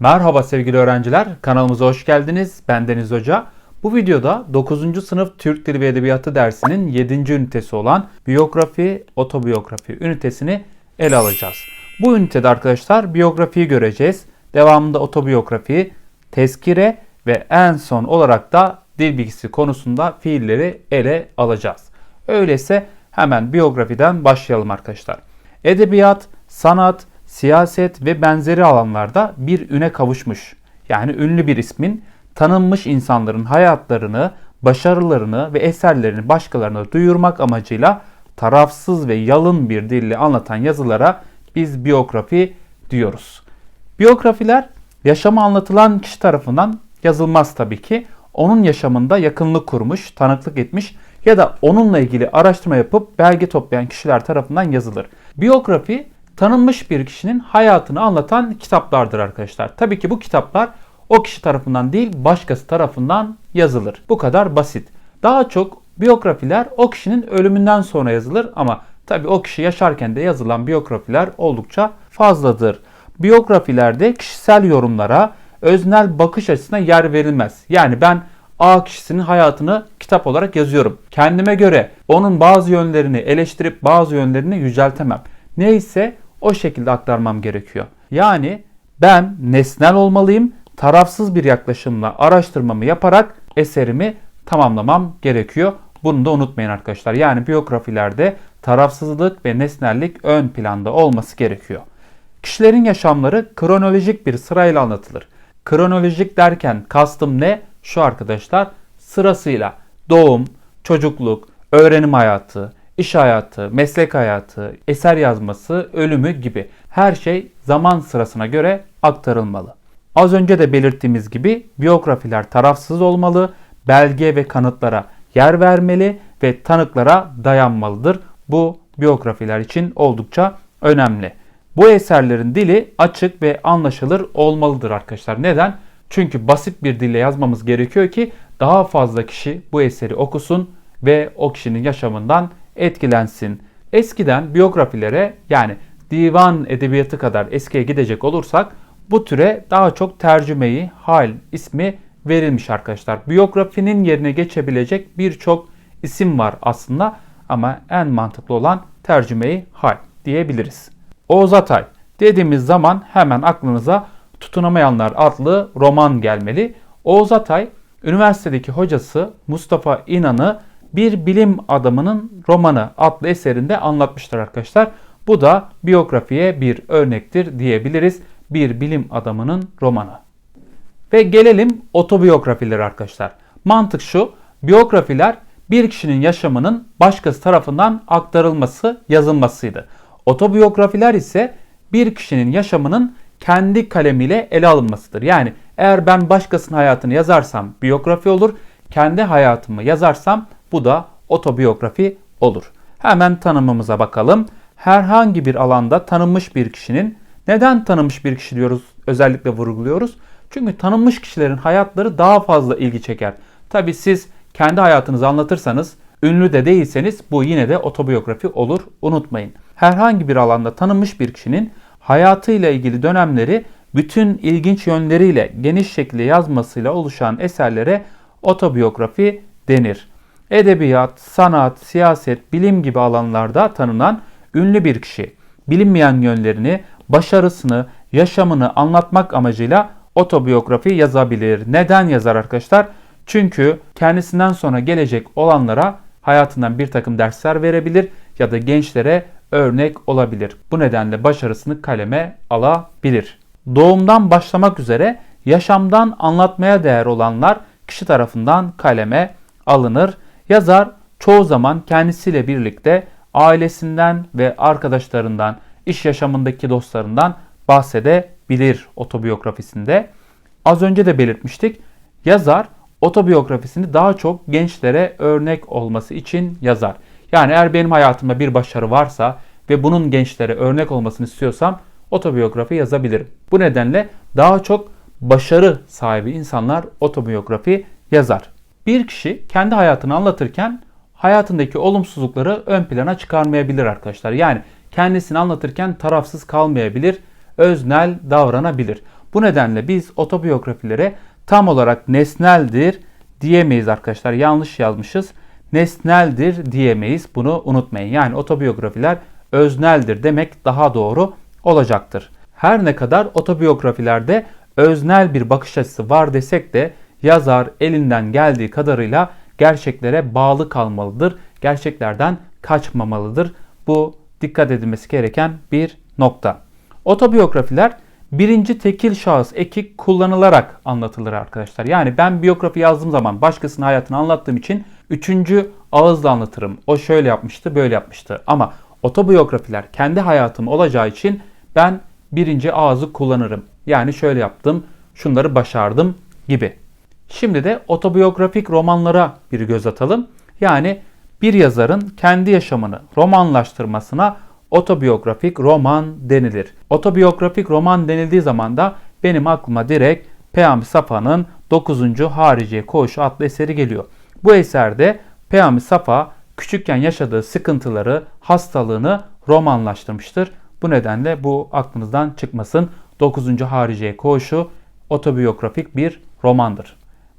Merhaba sevgili öğrenciler, kanalımıza hoş geldiniz. Ben Deniz Hoca. Bu videoda 9. sınıf Türk Dili ve Edebiyatı dersinin 7. ünitesi olan biyografi, otobiyografi ünitesini ele alacağız. Bu ünitede arkadaşlar biyografiyi göreceğiz. Devamında otobiyografi, tezkire ve en son olarak da dil bilgisi konusunda fiilleri ele alacağız. Öyleyse hemen biyografiden başlayalım arkadaşlar. Edebiyat, sanat, siyaset ve benzeri alanlarda bir üne kavuşmuş. Yani ünlü bir ismin tanınmış insanların hayatlarını, başarılarını ve eserlerini başkalarına duyurmak amacıyla tarafsız ve yalın bir dille anlatan yazılara biz biyografi diyoruz. Biyografiler yaşamı anlatılan kişi tarafından yazılmaz tabii ki. Onun yaşamında yakınlık kurmuş, tanıklık etmiş ya da onunla ilgili araştırma yapıp belge toplayan kişiler tarafından yazılır. Biyografi tanınmış bir kişinin hayatını anlatan kitaplardır arkadaşlar. Tabii ki bu kitaplar o kişi tarafından değil başkası tarafından yazılır. Bu kadar basit. Daha çok biyografiler o kişinin ölümünden sonra yazılır ama tabii o kişi yaşarken de yazılan biyografiler oldukça fazladır. Biyografilerde kişisel yorumlara, öznel bakış açısına yer verilmez. Yani ben A kişisinin hayatını kitap olarak yazıyorum. Kendime göre onun bazı yönlerini eleştirip bazı yönlerini yüceltemem. Neyse o şekilde aktarmam gerekiyor. Yani ben nesnel olmalıyım, tarafsız bir yaklaşımla araştırmamı yaparak eserimi tamamlamam gerekiyor. Bunu da unutmayın arkadaşlar. Yani biyografilerde tarafsızlık ve nesnellik ön planda olması gerekiyor. Kişilerin yaşamları kronolojik bir sırayla anlatılır. Kronolojik derken kastım ne? Şu arkadaşlar sırasıyla doğum, çocukluk, öğrenim hayatı, iş hayatı, meslek hayatı, eser yazması, ölümü gibi her şey zaman sırasına göre aktarılmalı. Az önce de belirttiğimiz gibi biyografiler tarafsız olmalı, belge ve kanıtlara yer vermeli ve tanıklara dayanmalıdır. Bu biyografiler için oldukça önemli. Bu eserlerin dili açık ve anlaşılır olmalıdır arkadaşlar. Neden? Çünkü basit bir dille yazmamız gerekiyor ki daha fazla kişi bu eseri okusun ve o kişinin yaşamından etkilensin. Eskiden biyografilere yani divan edebiyatı kadar eskiye gidecek olursak bu türe daha çok tercümeyi hal ismi verilmiş arkadaşlar. Biyografinin yerine geçebilecek birçok isim var aslında ama en mantıklı olan tercümeyi hal diyebiliriz. Oğuz Atay dediğimiz zaman hemen aklınıza Tutunamayanlar adlı roman gelmeli. Oğuz Atay üniversitedeki hocası Mustafa İnan'ı bir bilim adamının romanı adlı eserinde anlatmıştır arkadaşlar. Bu da biyografiye bir örnektir diyebiliriz. Bir bilim adamının romanı. Ve gelelim otobiyografilere arkadaşlar. Mantık şu, biyografiler bir kişinin yaşamının başkası tarafından aktarılması, yazılmasıydı. Otobiyografiler ise bir kişinin yaşamının kendi kalemiyle ele alınmasıdır. Yani eğer ben başkasının hayatını yazarsam biyografi olur, kendi hayatımı yazarsam bu da otobiyografi olur. Hemen tanımımıza bakalım. Herhangi bir alanda tanınmış bir kişinin neden tanınmış bir kişi diyoruz özellikle vurguluyoruz? Çünkü tanınmış kişilerin hayatları daha fazla ilgi çeker. Tabi siz kendi hayatınızı anlatırsanız ünlü de değilseniz bu yine de otobiyografi olur unutmayın. Herhangi bir alanda tanınmış bir kişinin hayatıyla ilgili dönemleri bütün ilginç yönleriyle geniş şekilde yazmasıyla oluşan eserlere otobiyografi denir. Edebiyat, sanat, siyaset, bilim gibi alanlarda tanınan ünlü bir kişi bilinmeyen yönlerini, başarısını, yaşamını anlatmak amacıyla otobiyografi yazabilir. Neden yazar arkadaşlar? Çünkü kendisinden sonra gelecek olanlara hayatından bir takım dersler verebilir ya da gençlere örnek olabilir. Bu nedenle başarısını kaleme alabilir. Doğumdan başlamak üzere yaşamdan anlatmaya değer olanlar kişi tarafından kaleme alınır. Yazar çoğu zaman kendisiyle birlikte ailesinden ve arkadaşlarından, iş yaşamındaki dostlarından bahsedebilir otobiyografisinde. Az önce de belirtmiştik. Yazar otobiyografisini daha çok gençlere örnek olması için yazar. Yani eğer benim hayatımda bir başarı varsa ve bunun gençlere örnek olmasını istiyorsam otobiyografi yazabilirim. Bu nedenle daha çok başarı sahibi insanlar otobiyografi yazar. Bir kişi kendi hayatını anlatırken hayatındaki olumsuzlukları ön plana çıkarmayabilir arkadaşlar. Yani kendisini anlatırken tarafsız kalmayabilir, öznel davranabilir. Bu nedenle biz otobiyografilere tam olarak nesneldir diyemeyiz arkadaşlar. Yanlış yazmışız. Nesneldir diyemeyiz. Bunu unutmayın. Yani otobiyografiler özneldir demek daha doğru olacaktır. Her ne kadar otobiyografilerde öznel bir bakış açısı var desek de yazar elinden geldiği kadarıyla gerçeklere bağlı kalmalıdır. Gerçeklerden kaçmamalıdır. Bu dikkat edilmesi gereken bir nokta. Otobiyografiler birinci tekil şahıs eki kullanılarak anlatılır arkadaşlar. Yani ben biyografi yazdığım zaman başkasının hayatını anlattığım için üçüncü ağızla anlatırım. O şöyle yapmıştı, böyle yapmıştı. Ama otobiyografiler kendi hayatım olacağı için ben birinci ağzı kullanırım. Yani şöyle yaptım, şunları başardım gibi. Şimdi de otobiyografik romanlara bir göz atalım. Yani bir yazarın kendi yaşamını romanlaştırmasına otobiyografik roman denilir. Otobiyografik roman denildiği zaman da benim aklıma direkt Peyami Safa'nın 9. Hariciye Koğuşu adlı eseri geliyor. Bu eserde Peyami Safa küçükken yaşadığı sıkıntıları, hastalığını romanlaştırmıştır. Bu nedenle bu aklınızdan çıkmasın. 9. Hariciye Koğuşu otobiyografik bir romandır.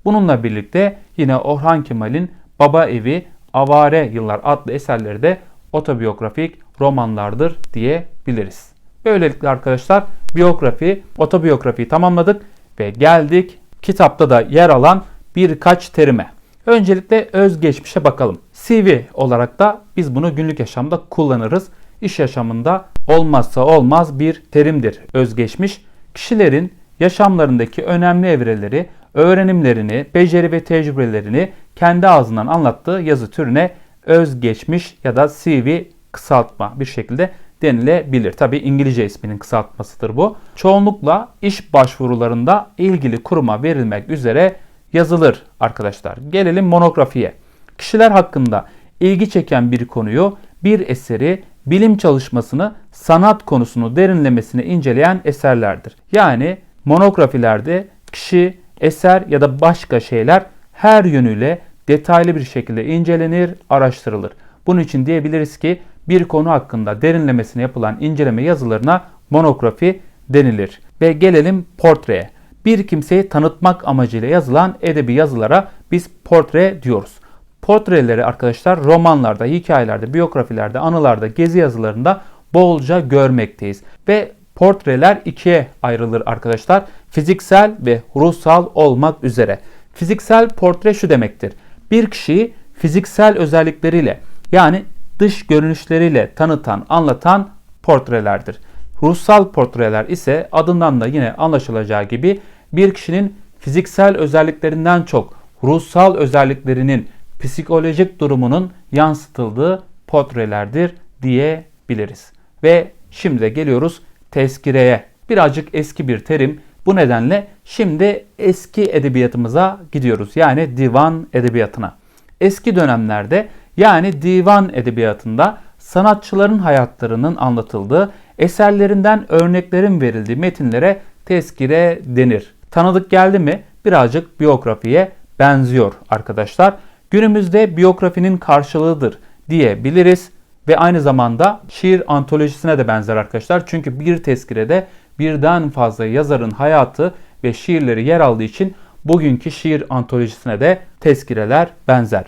Bununla birlikte yine Orhan Kemal'in Baba Evi, Avare Yıllar adlı eserleri de otobiyografik romanlardır diyebiliriz. Böylelikle arkadaşlar biyografi, otobiyografiyi tamamladık ve geldik kitapta da yer alan birkaç terime. Öncelikle özgeçmişe bakalım. CV olarak da biz bunu günlük yaşamda kullanırız. İş yaşamında olmazsa olmaz bir terimdir özgeçmiş. Kişilerin yaşamlarındaki önemli evreleri, öğrenimlerini, beceri ve tecrübelerini kendi ağzından anlattığı yazı türüne özgeçmiş ya da CV kısaltma bir şekilde denilebilir. Tabi İngilizce isminin kısaltmasıdır bu. Çoğunlukla iş başvurularında ilgili kuruma verilmek üzere yazılır arkadaşlar. Gelelim monografiye. Kişiler hakkında ilgi çeken bir konuyu, bir eseri, bilim çalışmasını, sanat konusunu derinlemesine inceleyen eserlerdir. Yani monografilerde kişi, eser ya da başka şeyler her yönüyle detaylı bir şekilde incelenir, araştırılır. Bunun için diyebiliriz ki bir konu hakkında derinlemesine yapılan inceleme yazılarına monografi denilir. Ve gelelim portreye. Bir kimseyi tanıtmak amacıyla yazılan edebi yazılara biz portre diyoruz. Portreleri arkadaşlar romanlarda, hikayelerde, biyografilerde, anılarda, gezi yazılarında bolca görmekteyiz. Ve portreler ikiye ayrılır arkadaşlar. Fiziksel ve ruhsal olmak üzere. Fiziksel portre şu demektir. Bir kişiyi fiziksel özellikleriyle yani dış görünüşleriyle tanıtan, anlatan portrelerdir. Ruhsal portreler ise adından da yine anlaşılacağı gibi bir kişinin fiziksel özelliklerinden çok ruhsal özelliklerinin psikolojik durumunun yansıtıldığı portrelerdir diyebiliriz. Ve şimdi geliyoruz tezkireye. Birazcık eski bir terim. Bu nedenle şimdi eski edebiyatımıza gidiyoruz. Yani divan edebiyatına. Eski dönemlerde yani divan edebiyatında sanatçıların hayatlarının anlatıldığı, eserlerinden örneklerin verildiği metinlere tezkire denir. Tanıdık geldi mi? Birazcık biyografiye benziyor arkadaşlar. Günümüzde biyografinin karşılığıdır diyebiliriz ve aynı zamanda şiir antolojisine de benzer arkadaşlar. Çünkü bir tezkirede birden fazla yazarın hayatı ve şiirleri yer aldığı için bugünkü şiir antolojisine de tezkireler benzer.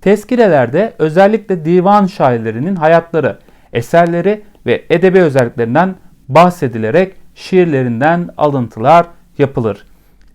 Tezkirelerde özellikle divan şairlerinin hayatları, eserleri ve edebi özelliklerinden bahsedilerek şiirlerinden alıntılar yapılır.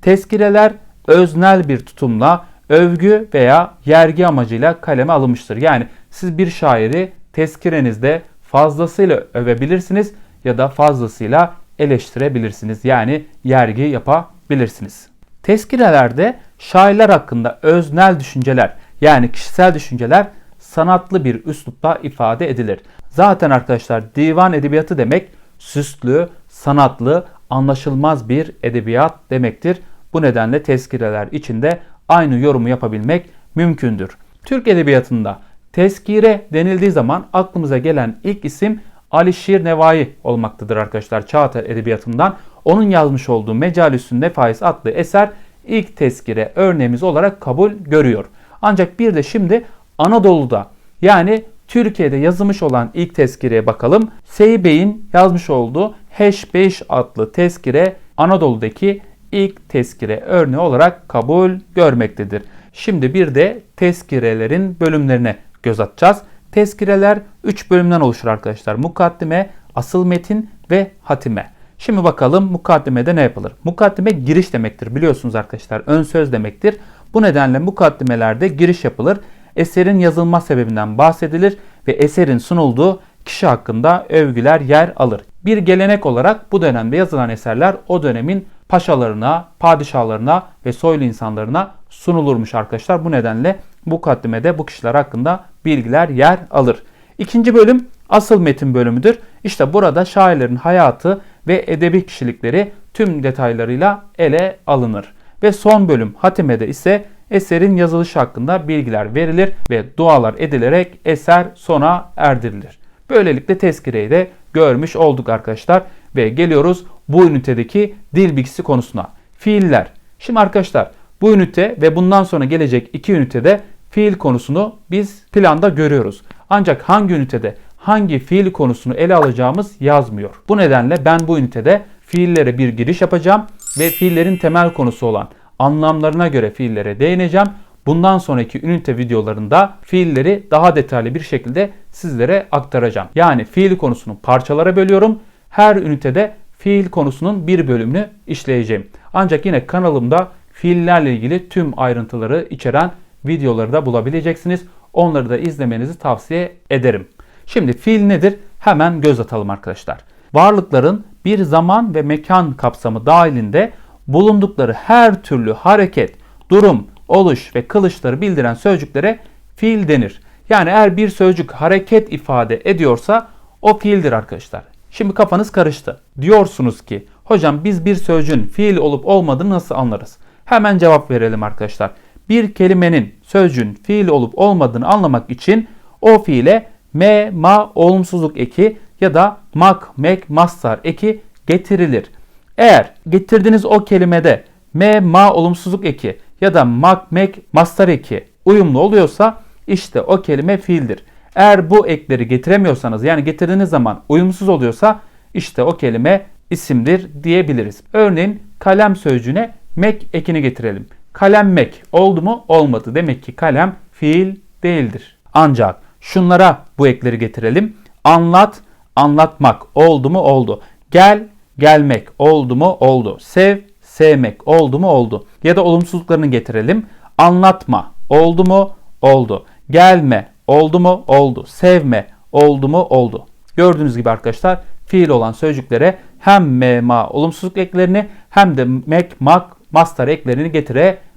Tezkireler öznel bir tutumla övgü veya yergi amacıyla kaleme alınmıştır. Yani siz bir şairi tezkirenizde fazlasıyla övebilirsiniz ya da fazlasıyla eleştirebilirsiniz. Yani yergi yapabilirsiniz. Tezkirelerde şairler hakkında öznel düşünceler yani kişisel düşünceler sanatlı bir üslupta ifade edilir. Zaten arkadaşlar divan edebiyatı demek süslü, sanatlı, anlaşılmaz bir edebiyat demektir. Bu nedenle tezkireler içinde aynı yorumu yapabilmek mümkündür. Türk edebiyatında tezkire denildiği zaman aklımıza gelen ilk isim Alişir Nevai olmaktadır arkadaşlar Çağatay Edebiyatı'ndan. Onun yazmış olduğu Mecalisün Nefais adlı eser ilk tezkire örneğimiz olarak kabul görüyor. Ancak bir de şimdi Anadolu'da yani Türkiye'de yazılmış olan ilk tezkireye bakalım. Seybey'in yazmış olduğu Heş 5 adlı tezkire Anadolu'daki ilk tezkire örneği olarak kabul görmektedir. Şimdi bir de tezkirelerin bölümlerine göz atacağız. Tezkireler 3 bölümden oluşur arkadaşlar. Mukaddime, asıl metin ve hatime. Şimdi bakalım mukaddimede ne yapılır? Mukaddime giriş demektir biliyorsunuz arkadaşlar. Ön söz demektir. Bu nedenle mukaddimelerde giriş yapılır. Eserin yazılma sebebinden bahsedilir ve eserin sunulduğu kişi hakkında övgüler yer alır. Bir gelenek olarak bu dönemde yazılan eserler o dönemin paşalarına, padişahlarına ve soylu insanlarına sunulurmuş arkadaşlar. Bu nedenle bu mukaddimede bu kişiler hakkında bilgiler yer alır. İkinci bölüm asıl metin bölümüdür. İşte burada şairlerin hayatı ve edebi kişilikleri tüm detaylarıyla ele alınır. Ve son bölüm hatimede ise eserin yazılışı hakkında bilgiler verilir ve dualar edilerek eser sona erdirilir. Böylelikle tezkireyi de görmüş olduk arkadaşlar ve geliyoruz bu ünitedeki dil bilgisi konusuna. Fiiller. Şimdi arkadaşlar bu ünite ve bundan sonra gelecek iki ünitede fiil konusunu biz planda görüyoruz. Ancak hangi ünitede hangi fiil konusunu ele alacağımız yazmıyor. Bu nedenle ben bu ünitede fiillere bir giriş yapacağım ve fiillerin temel konusu olan anlamlarına göre fiillere değineceğim. Bundan sonraki ünite videolarında fiilleri daha detaylı bir şekilde sizlere aktaracağım. Yani fiil konusunu parçalara bölüyorum. Her ünitede fiil konusunun bir bölümünü işleyeceğim. Ancak yine kanalımda fiillerle ilgili tüm ayrıntıları içeren videoları da bulabileceksiniz. Onları da izlemenizi tavsiye ederim. Şimdi fiil nedir? Hemen göz atalım arkadaşlar. Varlıkların bir zaman ve mekan kapsamı dahilinde bulundukları her türlü hareket, durum, oluş ve kılışları bildiren sözcüklere fiil denir. Yani eğer bir sözcük hareket ifade ediyorsa o fiildir arkadaşlar. Şimdi kafanız karıştı. Diyorsunuz ki hocam biz bir sözcüğün fiil olup olmadığını nasıl anlarız? Hemen cevap verelim arkadaşlar. Bir kelimenin sözcüğün fiil olup olmadığını anlamak için o fiile me, ma olumsuzluk eki ya da mak, mek, mastar eki getirilir. Eğer getirdiğiniz o kelimede me, ma olumsuzluk eki ya da mak, mek, mastar eki uyumlu oluyorsa işte o kelime fiildir. Eğer bu ekleri getiremiyorsanız yani getirdiğiniz zaman uyumsuz oluyorsa işte o kelime isimdir diyebiliriz. Örneğin kalem sözcüğüne mek ekini getirelim. Kalem mek oldu mu? Olmadı. Demek ki kalem fiil değildir. Ancak şunlara bu ekleri getirelim. Anlat, anlatmak oldu mu? Oldu. Gel, gelmek oldu mu? Oldu. Sev, sevmek oldu mu? Oldu. Ya da olumsuzluklarını getirelim. Anlatma oldu mu? Oldu. Gelme oldu mu? Oldu. Sevme oldu mu? Oldu. Gördüğünüz gibi arkadaşlar fiil olan sözcüklere hem me, ma olumsuzluk eklerini hem de mek, mak, mastar eklerini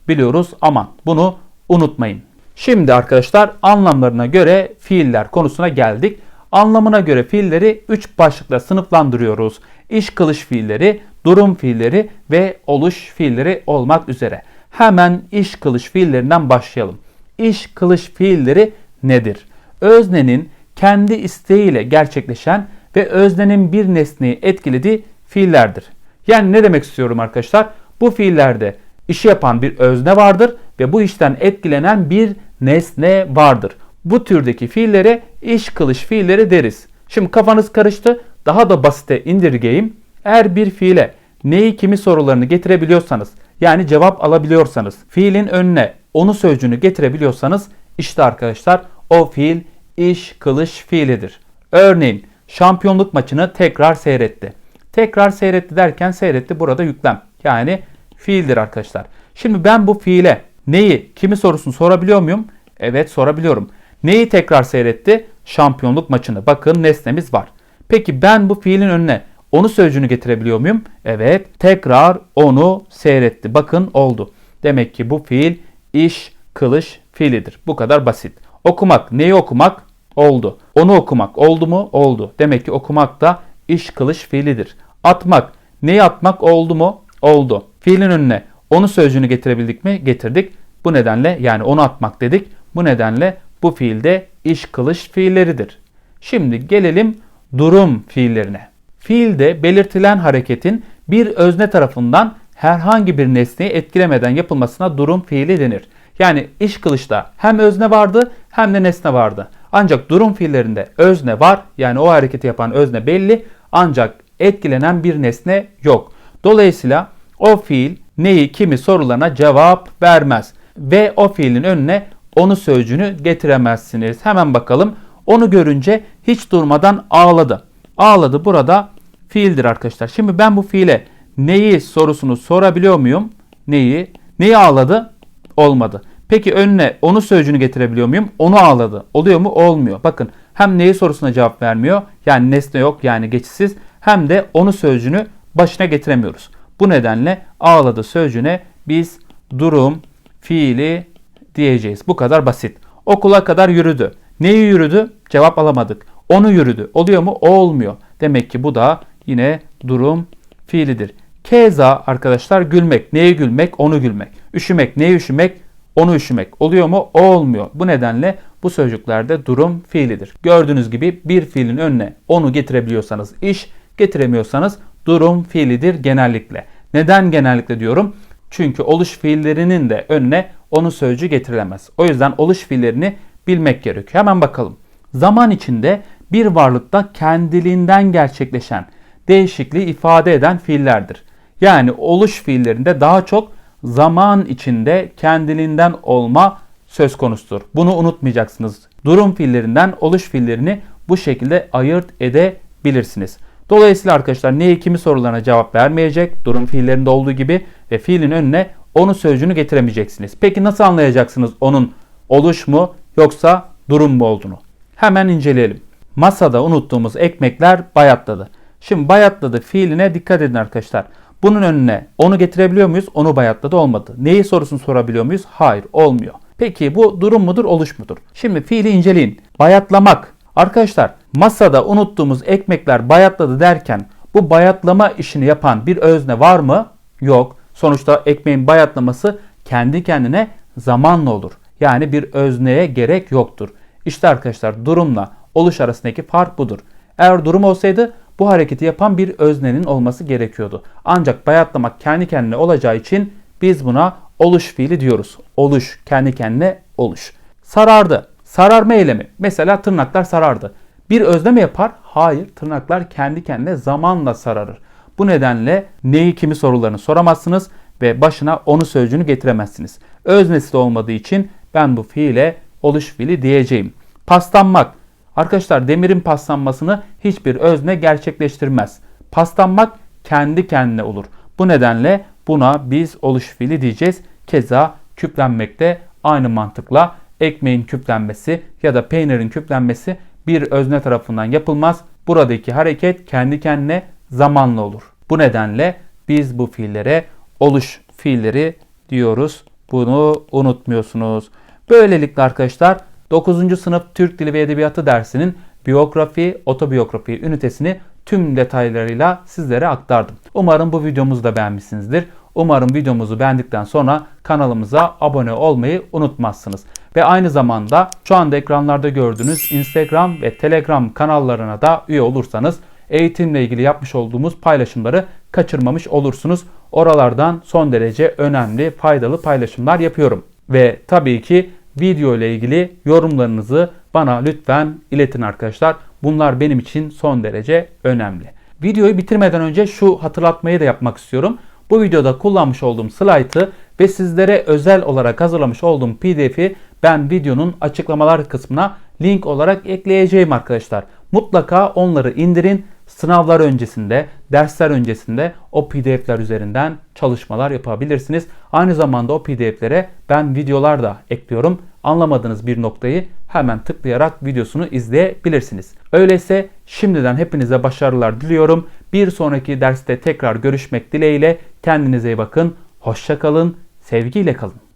getirebiliyoruz. Aman bunu unutmayın. Şimdi arkadaşlar anlamlarına göre fiiller konusuna geldik. Anlamına göre fiilleri 3 başlıkla sınıflandırıyoruz. İş kılış fiilleri, durum fiilleri ve oluş fiilleri olmak üzere. Hemen iş kılış fiillerinden başlayalım. İş kılış fiilleri nedir? Öznenin kendi isteğiyle gerçekleşen ve öznenin bir nesneyi etkilediği fiillerdir. Yani ne demek istiyorum arkadaşlar? Bu fiillerde işi yapan bir özne vardır ve bu işten etkilenen bir nesne vardır. Bu türdeki fiillere iş kılış fiilleri deriz. Şimdi kafanız karıştı. Daha da basite indirgeyim. Eğer bir fiile neyi kimi sorularını getirebiliyorsanız yani cevap alabiliyorsanız fiilin önüne onu sözcüğünü getirebiliyorsanız işte arkadaşlar o fiil iş kılış fiilidir. Örneğin şampiyonluk maçını tekrar seyretti. Tekrar seyretti derken seyretti burada yüklem. Yani fiildir arkadaşlar. Şimdi ben bu fiile neyi, kimi sorusunu sorabiliyor muyum? Evet sorabiliyorum. Neyi tekrar seyretti? Şampiyonluk maçını. Bakın nesnemiz var. Peki ben bu fiilin önüne onu sözcüğünü getirebiliyor muyum? Evet. Tekrar onu seyretti. Bakın oldu. Demek ki bu fiil iş, kılış fiilidir. Bu kadar basit. Okumak. Neyi okumak? Oldu. Onu okumak oldu mu? Oldu. Demek ki okumak da iş, kılış fiilidir. Atmak. Neyi atmak oldu mu? Oldu. Fiilin önüne onu sözcüğünü getirebildik mi? Getirdik. Bu nedenle yani onu atmak dedik. Bu nedenle bu fiilde iş kılış fiilleridir. Şimdi gelelim durum fiillerine. Fiilde belirtilen hareketin bir özne tarafından herhangi bir nesneyi etkilemeden yapılmasına durum fiili denir. Yani iş kılışta hem özne vardı hem de nesne vardı. Ancak durum fiillerinde özne var yani o hareketi yapan özne belli ancak etkilenen bir nesne yok. Dolayısıyla o fiil neyi kimi sorularına cevap vermez. Ve o fiilin önüne onu sözcüğünü getiremezsiniz. Hemen bakalım. Onu görünce hiç durmadan ağladı. Ağladı burada fiildir arkadaşlar. Şimdi ben bu fiile neyi sorusunu sorabiliyor muyum? Neyi? Neyi ağladı? Olmadı. Peki önüne onu sözcüğünü getirebiliyor muyum? Onu ağladı. Oluyor mu? Olmuyor. Bakın hem neyi sorusuna cevap vermiyor. Yani nesne yok yani geçişsiz. Hem de onu sözcüğünü başına getiremiyoruz. Bu nedenle ağladı sözcüğüne biz durum fiili diyeceğiz. Bu kadar basit. Okula kadar yürüdü. Neyi yürüdü? Cevap alamadık. Onu yürüdü. Oluyor mu? Olmuyor. Demek ki bu da yine durum fiilidir. Keza arkadaşlar gülmek. Neye gülmek? Onu gülmek. Üşümek. Neye üşümek? Onu üşümek. Oluyor mu? Olmuyor. Bu nedenle bu sözcüklerde durum fiilidir. Gördüğünüz gibi bir fiilin önüne onu getirebiliyorsanız iş, getiremiyorsanız durum fiilidir genellikle. Neden genellikle diyorum? Çünkü oluş fiillerinin de önüne onu sözcüğü getirilemez. O yüzden oluş fiillerini bilmek gerekiyor. Hemen bakalım. Zaman içinde bir varlıkta kendiliğinden gerçekleşen değişikliği ifade eden fiillerdir. Yani oluş fiillerinde daha çok zaman içinde kendiliğinden olma söz konusudur. Bunu unutmayacaksınız. Durum fiillerinden oluş fiillerini bu şekilde ayırt edebilirsiniz. Dolayısıyla arkadaşlar neyi kimi sorularına cevap vermeyecek durum fiillerinde olduğu gibi ve fiilin önüne onu sözcüğünü getiremeyeceksiniz. Peki nasıl anlayacaksınız onun oluş mu yoksa durum mu olduğunu? Hemen inceleyelim. Masada unuttuğumuz ekmekler bayatladı. Şimdi bayatladı fiiline dikkat edin arkadaşlar. Bunun önüne onu getirebiliyor muyuz? Onu bayatladı olmadı. Neyi sorusunu sorabiliyor muyuz? Hayır olmuyor. Peki bu durum mudur oluş mudur? Şimdi fiili inceleyin. Bayatlamak. Arkadaşlar masada unuttuğumuz ekmekler bayatladı derken bu bayatlama işini yapan bir özne var mı? Yok. Sonuçta ekmeğin bayatlaması kendi kendine zamanla olur. Yani bir özneye gerek yoktur. İşte arkadaşlar durumla oluş arasındaki fark budur. Eğer durum olsaydı bu hareketi yapan bir öznenin olması gerekiyordu. Ancak bayatlamak kendi kendine olacağı için biz buna oluş fiili diyoruz. Oluş, kendi kendine oluş. Sarardı. Sararma eylemi. Mesela tırnaklar sarardı. Bir özne mi yapar? Hayır. Tırnaklar kendi kendine zamanla sararır. Bu nedenle neyi kimi sorularını soramazsınız ve başına onu sözcüğünü getiremezsiniz. Öznesi de olmadığı için ben bu fiile oluş fiili diyeceğim. Paslanmak. Arkadaşlar demirin paslanmasını hiçbir özne gerçekleştirmez. Paslanmak kendi kendine olur. Bu nedenle buna biz oluş fiili diyeceğiz. Keza küplenmek de aynı mantıkla ekmeğin küplenmesi ya da peynirin küplenmesi bir özne tarafından yapılmaz. Buradaki hareket kendi kendine zamanla olur. Bu nedenle biz bu fiillere oluş fiilleri diyoruz. Bunu unutmuyorsunuz. Böylelikle arkadaşlar 9. sınıf Türk Dili ve Edebiyatı dersinin biyografi, otobiyografi ünitesini tüm detaylarıyla sizlere aktardım. Umarım bu videomuzu da beğenmişsinizdir. Umarım videomuzu beğendikten sonra kanalımıza abone olmayı unutmazsınız. Ve aynı zamanda şu anda ekranlarda gördüğünüz Instagram ve Telegram kanallarına da üye olursanız eğitimle ilgili yapmış olduğumuz paylaşımları kaçırmamış olursunuz. Oralardan son derece önemli, faydalı paylaşımlar yapıyorum. Ve tabii ki video ile ilgili yorumlarınızı bana lütfen iletin arkadaşlar. Bunlar benim için son derece önemli. Videoyu bitirmeden önce şu hatırlatmayı da yapmak istiyorum. Bu videoda kullanmış olduğum slaytı ve sizlere özel olarak hazırlamış olduğum pdf'i ben videonun açıklamalar kısmına link olarak ekleyeceğim arkadaşlar. Mutlaka onları indirin. Sınavlar öncesinde, dersler öncesinde o pdf'ler üzerinden çalışmalar yapabilirsiniz. Aynı zamanda o pdf'lere ben videolar da ekliyorum. Anlamadığınız bir noktayı hemen tıklayarak videosunu izleyebilirsiniz. Öyleyse şimdiden hepinize başarılar diliyorum. Bir sonraki derste tekrar görüşmek dileğiyle kendinize iyi bakın. Hoşça kalın, sevgiyle kalın.